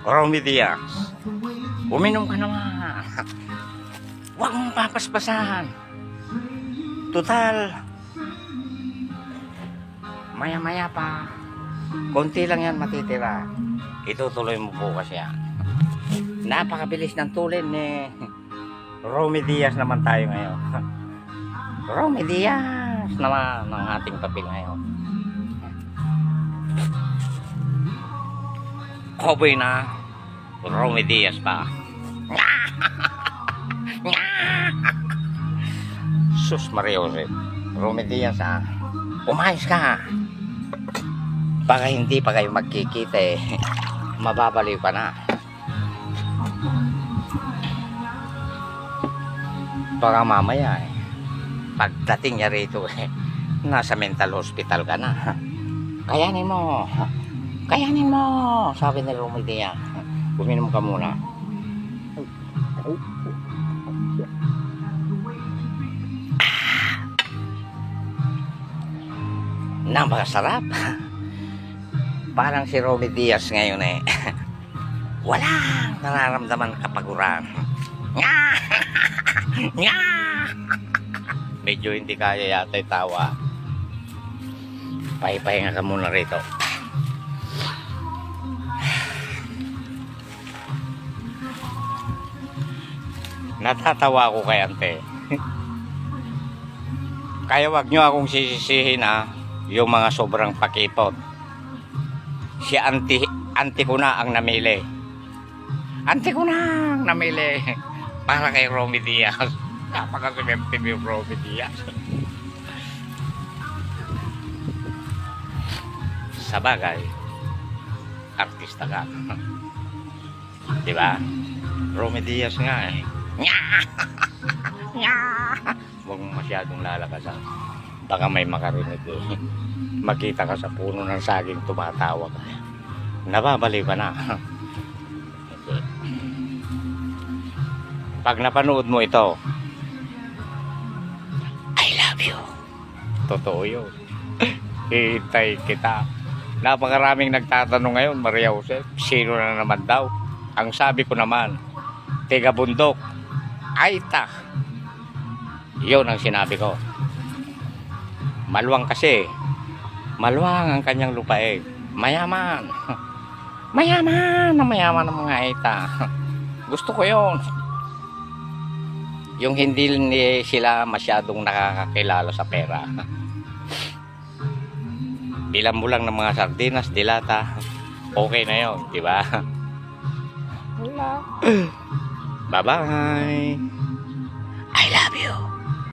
Romy Diaz, uminom ka naman. Huwag mong papaspasan. Total, maya-maya pa, konti lang yan matitira. Itutuloy mo bukas yan. Napakabilis ng tulin ni Romy Diaz naman tayo ngayon. Romy Diaz naman ang ating papel ngayon. Cowboy na Romy Diaz pa. Sus Maria Jose. Romy Diaz ah. Umayos ka. Baka hindi pa kayo magkikita eh. Mababaliw ka na. Baka mamaya eh. Pagdating niya rito eh. Nasa mental hospital ka na. Kayanin mo. Kayanin mo. Sabi ni Romy Diaz. Uminom ka muna. Napakasarap. Parang si Romy Diaz ngayon eh. Walang nararamdaman kapaguran. Nga! Nga! Medyo hindi kaya yata tawa. Pahipahinga ka muna rito. Natatawa ako kay ante. Kaya wag nyo akong sisisihin ha, yung mga sobrang pakipot. Si auntie, auntie ko na ang namili. Auntie ko na ang namili. Para kay Romy Diaz. Napakaswerte yung Romy Diaz. Sa bagay, artista ka. Di ba? Romy Diaz nga eh. Huwag mo masyadong lalakasan. Baka may makarinig eh. Makita ka sa puno ng saging tumatawa ka. Nababaliw ka na. Pag napanood mo ito, I love you. Totoo yun. Hihintay kita. Napakaraming nagtatanong ngayon, Maria Jose, sino na naman daw? Ang sabi ko naman, tiga bundok, Aita. Yun ang sinabi ko. Maluwang kasi. Maluwang ang kanyang lupain. Mayaman. Mayaman na mayaman ng mga Aita. Gusto ko yon. Yung hindi sila masyadong nakakakilala sa pera. Bilang mo lang ng mga sardinas, dilata, okay na yon, di ba? Wala. Bye-bye. I love you.